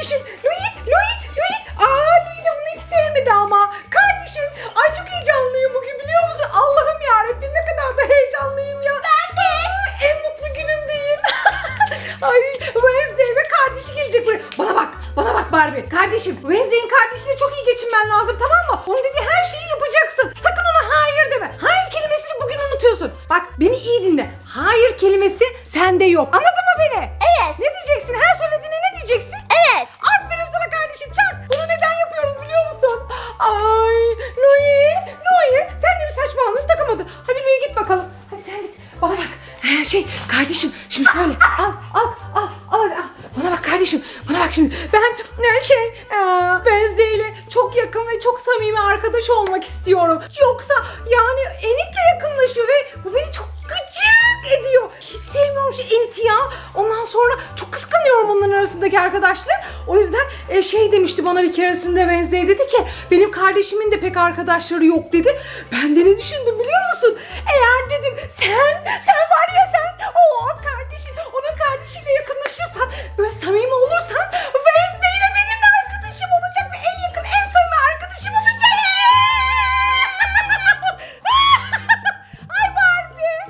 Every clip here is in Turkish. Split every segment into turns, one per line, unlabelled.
kardeşim. Louis, Louis, Louis. Aa Louis de bunu hiç sevmedi ama. Kardeşim, ay çok heyecanlıyım bugün biliyor musun? Allah'ım yarabbim ne kadar da heyecanlıyım ya. Ben de. en mutlu günüm değil. ay Wednesday ve kardeşi gelecek buraya. Bana bak, bana bak Barbie. Kardeşim, Wednesday'in kardeşiyle çok iyi geçinmen lazım tamam O yüzden e, şey demişti bana bir keresinde Wednesday dedi ki benim kardeşimin de pek arkadaşları yok dedi. Ben de ne düşündüm biliyor musun? Eğer dedim sen, sen var ya sen o kardeşin, onun kardeşiyle yakınlaşırsan böyle samimi olursan Wednesday ile benim arkadaşım olacak ve en yakın en samimi arkadaşım olacak. Ay Barbie.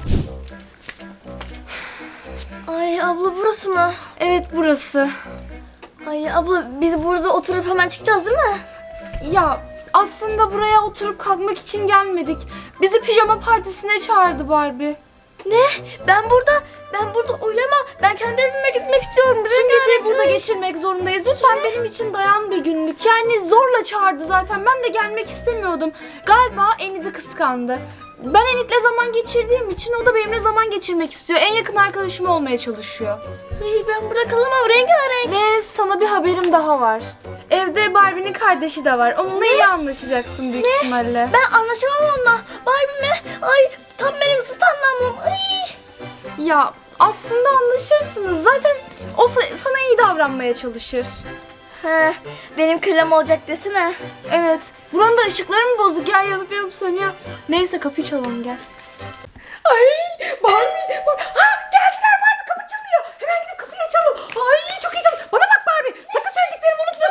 Ay abla burası mı?
Evet burası.
Ay abla biz burada oturup hemen çıkacağız değil mi?
Ya aslında buraya oturup kalkmak için gelmedik. Bizi pijama partisine çağırdı Barbie.
Ne? Ben burada, ben burada oylama. Ben kendi evime gitmek istiyorum.
Tüm geceyi burada geçirmek zorundayız. Lütfen benim için dayan bir günlük. Yani zorla çağırdı zaten. Ben de gelmek istemiyordum. Galiba Enid'i kıskandı. Ben Enid'le zaman geçirdiğim için o da benimle zaman geçirmek istiyor. En yakın arkadaşım olmaya çalışıyor.
Ay ben burada kalamam rengarenk.
Ve sana bir haberim daha var. Evde Barbie'nin kardeşi de var. Onunla iyi anlaşacaksın büyük ihtimalle.
Ben anlaşamam onunla. Barbie mi? Ay tam benim standartım. Ay.
Ya aslında anlaşırsınız. Zaten o sa- sana iyi davranmaya çalışır.
Benim kölem olacak desene.
Evet. Buranın da ışıkları mı bozuk ya? Yanıp yanıp sönüyor. Neyse kapıyı çalalım gel.
Ay Barbie. Bar- Ha geldiler Barbie kapı çalıyor. Hemen gidip kapıyı açalım. Ay çok heyecan. Bana bak Barbie. Sakın söylediklerimi unutmuyorsun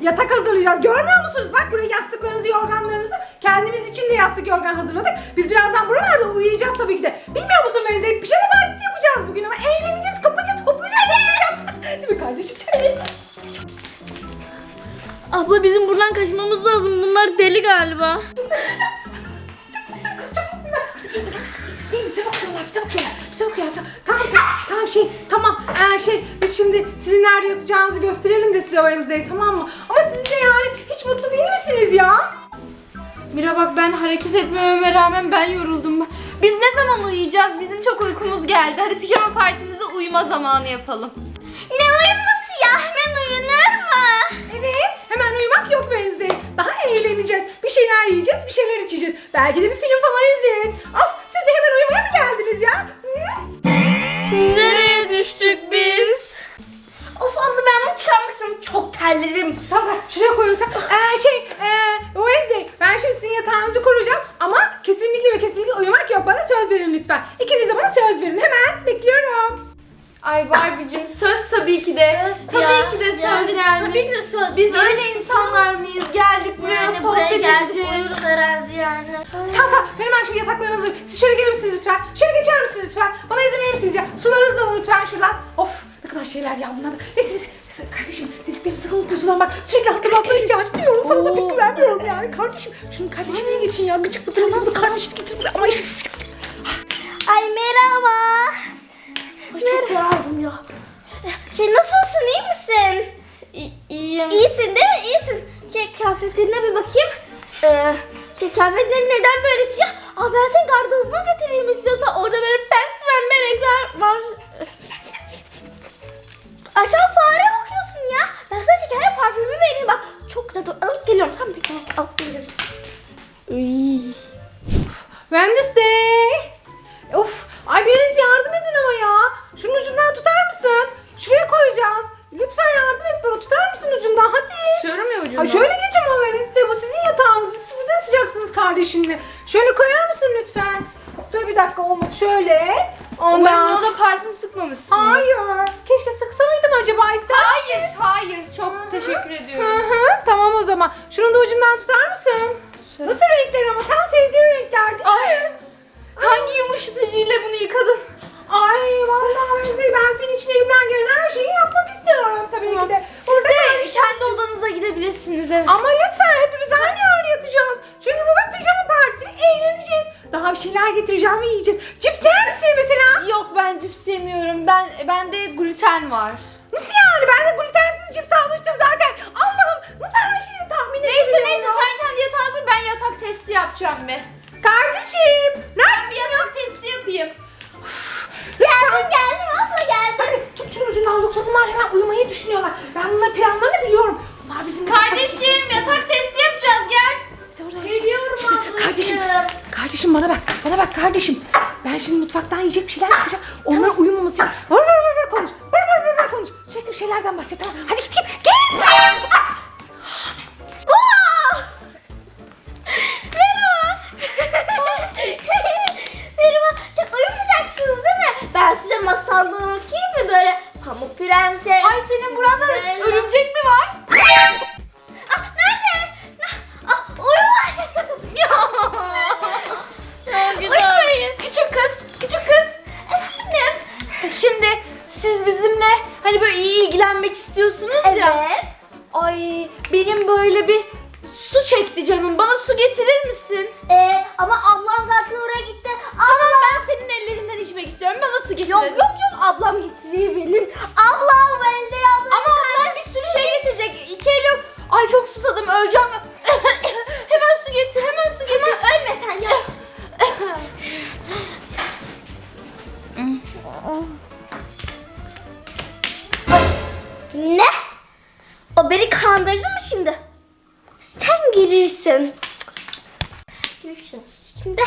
yatak hazırlayacağız. Görmüyor musunuz? Bak buraya yastıklarınızı, yorganlarınızı. Kendimiz için de yastık yorgan hazırladık. Biz birazdan buralarda uyuyacağız tabii ki de. Bilmiyor musun Wednesday? Pijama partisi yapacağız bugün ama eğleneceğiz, kapacağız, toplayacağız, yapacağız. Değil mi kardeşim?
Abla bizim buradan kaçmamız lazım. Bunlar deli galiba.
Tamam, tamam şey, tamam. Ee, şey, biz şimdi sizin nerede yatacağınızı gösterelim de size Wednesday, tamam mı? Siz de yani hiç mutlu değil misiniz ya?
Mira bak ben hareket etmememe rağmen ben yoruldum. Biz ne zaman uyuyacağız? Bizim çok uykumuz geldi. Hadi pijama partimizde uyuma zamanı yapalım.
Ne uyuması ya? Hemen uyunur mu?
Evet, hemen uyumak yok Wednesday. Daha eğleneceğiz. Bir şeyler yiyeceğiz, bir şeyler içeceğiz. Belki de bir film falan izleriz. Of, siz de hemen uyumaya mı geldiniz ya? Hı?
Nereye düştük biz? Of onu ben
mi
çıkarmıştım? Çok terledim.
Tamam sen şuraya kardeşim. Şunu kardeşime geçin ya. Gıcık bıtırından da kardeşini getir
biraz. Geliyorum tam bir kere. Al geliyorum.
Uy. Şunun ucundan tutar mısın? Nasıl renkler ama tam sevdiğin renkler değil
Ay.
mi?
Hangi Ay. yumuşatıcıyla bunu yıkadın?
Ay vallahi Remzi ben senin için elimden gelen her şeyi yapmak istiyorum tabii tamam. ki de.
Siz
Orada
de kendi odanıza gidebilirsiniz. Evet.
Ama lütfen hepimiz aynı yerde yatacağız. Çünkü bu bir pijama partisi eğleneceğiz. Daha bir şeyler getireceğim ve yiyeceğiz. Cips yer misin mesela?
Yok ben cips yemiyorum. Ben bende gluten var.
Nasıl yani? Ben de glutensiz cips almıştım zaten. Allah'ım nasıl her şeyi tahmin ediyorum.
Neyse
neyse
sen kendi yatağını kur ben yatak testi yapacağım be.
Kardeşim. Ben
bir yatak testi yapayım.
Geldim geldim abla geldim.
Hadi tut şunun ucundan yoksa bunlar hemen uyumayı düşünüyorlar. Ben bunların planlarını biliyorum. Bunlar bizim...
Kardeşim yatak testi yapacağız gel.
Bize orada
Geliyorum ablacığım.
Kardeşim, kardeşim bana bak. Bana bak kardeşim. Ben şimdi mutfaktan yiyecek bir şeyler
yapacağım. Onları Bana su getirir misin?
Ee, ama 힘들어.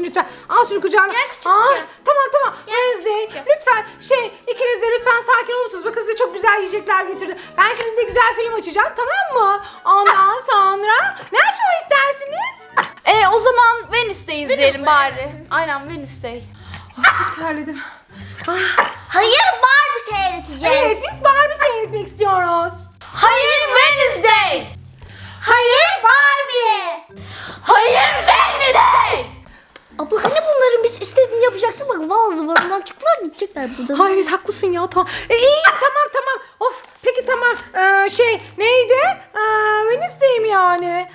misin
lütfen? Al şunu kucağına.
Gel küçük kucağına.
Tamam tamam.
Gel
Wednesday
küçük.
lütfen şey ikiniz de lütfen sakin olur musunuz? Bakın size çok güzel yiyecekler getirdim. Ben şimdi de güzel film açacağım tamam mı? Ondan ah. sonra ne açmamı istersiniz?
E o zaman Venice'de izleyelim bari. Aynen Venice'de.
Ah, çok terledim. Ah.
Hayır Barbie seyredeceğiz.
Evet biz Barbie seyretmek istiyoruz.
Hayır,
Hayır Abla hani bunların biz istediğini yapacaktık bak vaazı var. çıktılar gidecekler buradan.
Ay evet haklısın ya tamam. E, iyi tamam tamam. Of peki tamam. Ee, şey neydi? Ee, Wednesday mi yani?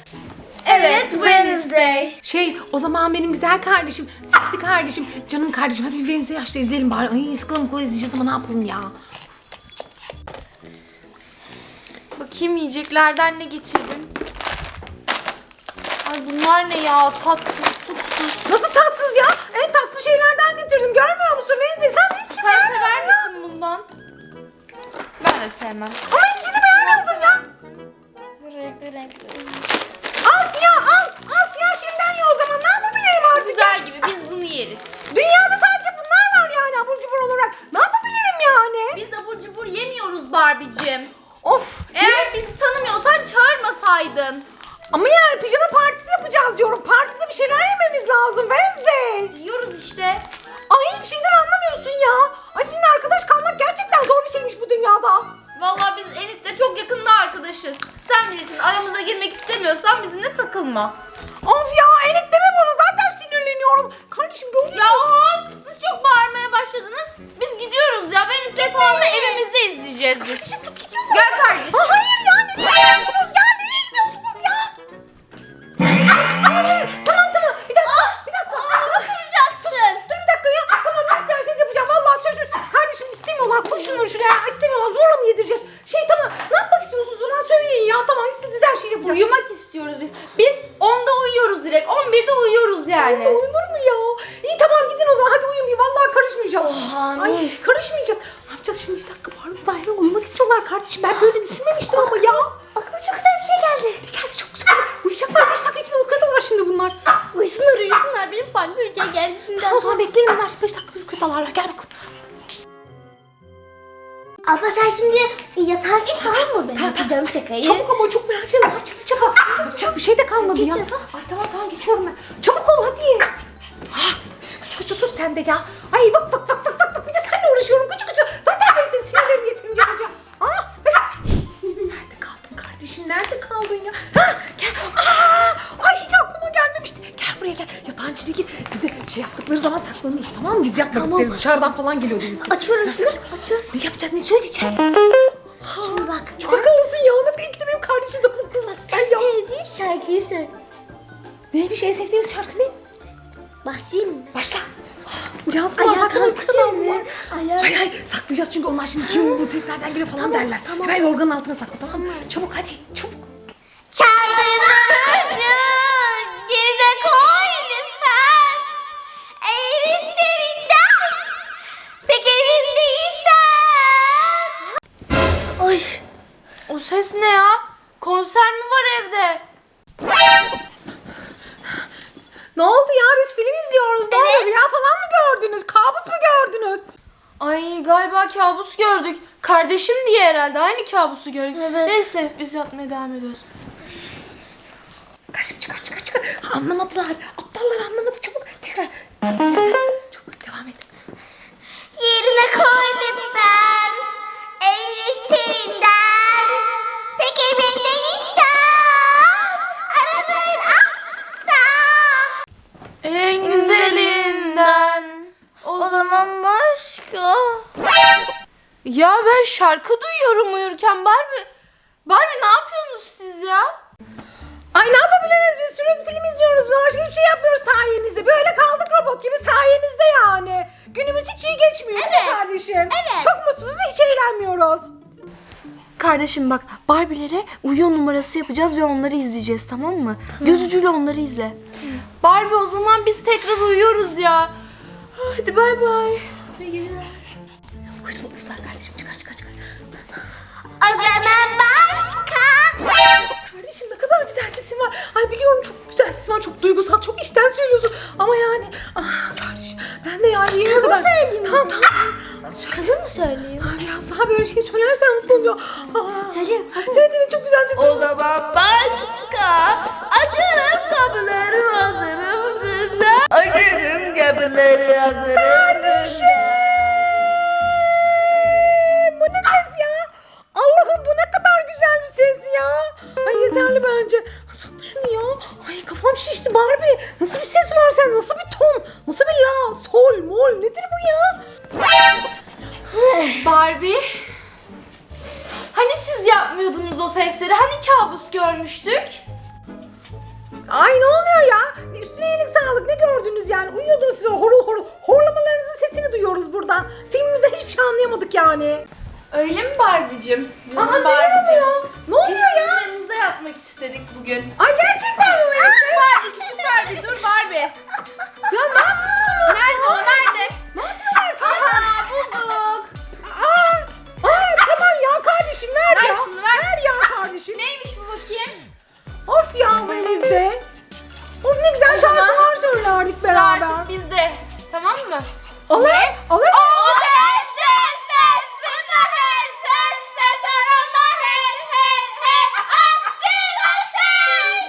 Evet Wednesday.
Şey o zaman benim güzel kardeşim, sisli kardeşim, canım kardeşim hadi bir Wednesday yaşta izleyelim bari. Ay sıkılım kol izleyeceğiz ama ne yapalım ya.
Bakayım yiyeceklerden ne getirdin? Ay bunlar ne ya tatsız.
Nasıl tatsız ya? En tatlı şeylerden getirdim görmüyor musun Wednesday? Sen hiç
Sen sever misin bundan? Ben de sevmem.
Ama hiçbini beğenmiyorsun ya.
Renkli renkli.
Al siyah al. Al siyah şeyden ye o zaman. Ne yapabilirim artık?
Güzel gibi biz bunu yeriz.
Dünyada sadece bunlar var yani abur cubur olarak. Ne yapabilirim yani?
Biz abur cubur yemiyoruz Barbie'cim.
Of.
Eğer bizi tanımıyorsan çağırmasaydın.
Ama yani pijama partisi yapacağız diyorum. Partide bir şeyler yememiz lazım Wednesday.
Yiyoruz işte.
Ay hiçbir şeyden anlamıyorsun ya. Ay seninle arkadaş kalmak gerçekten zor bir şeymiş bu dünyada.
Vallahi biz Enit'le çok yakında arkadaşız. Sen bilirsin aramıza girmek istemiyorsan bizimle takılma.
Of ya enik deme bunu zaten sinirleniyorum. Kardeşim gördün
Ya of, siz çok bağırmaya başladınız. Biz gidiyoruz ya. Wednesday falan da evimizde izleyeceğiz biz. Gel kardeşim.
Ha, hayır ya bir şey
geldi
şimdi. O zaman bekleyelim bunlar 5 dakika uykudalarlar. Gel bakalım.
Abla sen şimdi yatağa geç tamam mı? Ben yapacağım şakayı.
Çabuk ama çok merak ediyorum. Ne yapacağız acaba? Yapacak bir şey de kalmadı ya.
Ha?
Ay tamam tamam geçiyorum ben. Çabuk ol hadi. Ah, Çocuğu sus sen de ya. Ay bak bak bak bak bak bak bir de seninle uğraşıyorum. Küçük küçük. Zaten ben size sinirlerimi yeterince hoca. Ah, evet. Nerede kaldın kardeşim? Nerede kaldın ya? Ha, gel. Hiç aklıma gelmemişti. Gel buraya gel. Yatağın içine gir. Bize şey yaptıkları zaman saklanırız tamam mı? Biz yapmadık
Tamam.
Dışarıdan falan geliyordu bizim.
Açıyorum şimdi. Açıyorum.
Ne yapacağız? Ne söyleyeceğiz?
Şimdi bak.
Çok akıllısın ya. Ne kadar de benim kardeşim de kılık. Gel ya.
Sevdiğin şarkıyı söyle.
Neymiş en sevdiğiniz şarkı ne?
Basayım mı?
Başla. Uyansınlar
Ayağa
zaten
kalksın
aldılar. Hay hay saklayacağız çünkü onlar şimdi kim bu seslerden geliyor falan
Tamam,
derler.
tamam.
Hemen yorganın altına sakla tamam mı? Çabuk hadi çabuk.
Kardeşim diye herhalde aynı kabusu gördük.
Evet.
Neyse biz yatmaya devam ediyoruz.
Kardeşim çıkar çıkar çıkar. Anlamadılar. Aptallar anlamadı çabuk. Tekrar.
Ya ben şarkı duyuyorum uyurken Barbie. Barbie ne yapıyorsunuz siz ya?
Ay ne yapabiliriz biz sürekli film izliyoruz. Başka hiçbir şey yapmıyoruz sayenizde. Böyle kaldık robot gibi sayenizde yani. Günümüz hiç iyi geçmiyor değil mi
Evet.
kardeşim?
Evet.
Çok mutsuzuz ve hiç eğlenmiyoruz.
Kardeşim bak Barbie'lere uyuyor numarası yapacağız ve onları izleyeceğiz tamam mı? Göz ucuyla onları izle. Barbie o zaman biz tekrar uyuyoruz ya. Hadi bay bay. İyi geceler.
Uyudular uyudular kardeşim çıkar çıkar çıkar.
O zaman başka.
Kardeşim ne kadar güzel sesin var. Ay biliyorum çok güzel sesin var. Çok duygusal, çok içten söylüyorsun. Ama yani ah kardeşim ben de yani yeni kadar...
söyleyeyim?
Tamam tamam.
Kızı mı söyleyeyim?
Ay biraz daha böyle şey söylersen mutlu olacağım. Aa.
Söyle, hazır.
Evet evet çok güzel sesin var.
zaman başka. Açarım kapıları hazırım. Açarım kapıları hazır.
Kardeşim! Ya. Ay yeterli bence. Sakla şunu ya. Ay kafam şişti Barbie. Nasıl bir ses var sen? Nasıl bir ton? Nasıl bir la? Sol, mol nedir bu ya?
Barbie. Hani siz yapmıyordunuz o sesleri? Hani kabus görmüştük?
Ay ne oluyor ya? Üstüne iyilik sağlık. Ne gördünüz yani? Uyuyordunuz siz horul horul. Horlamalarınızın sesini duyuyoruz buradan. Filmimize hiçbir şey anlayamadık yani.
Öyle mi Barbie'cim?
Aa neler oluyor? Ne
Biz
oluyor ya?
sizin yanınızda yapmak istedik bugün.
Ay gerçekten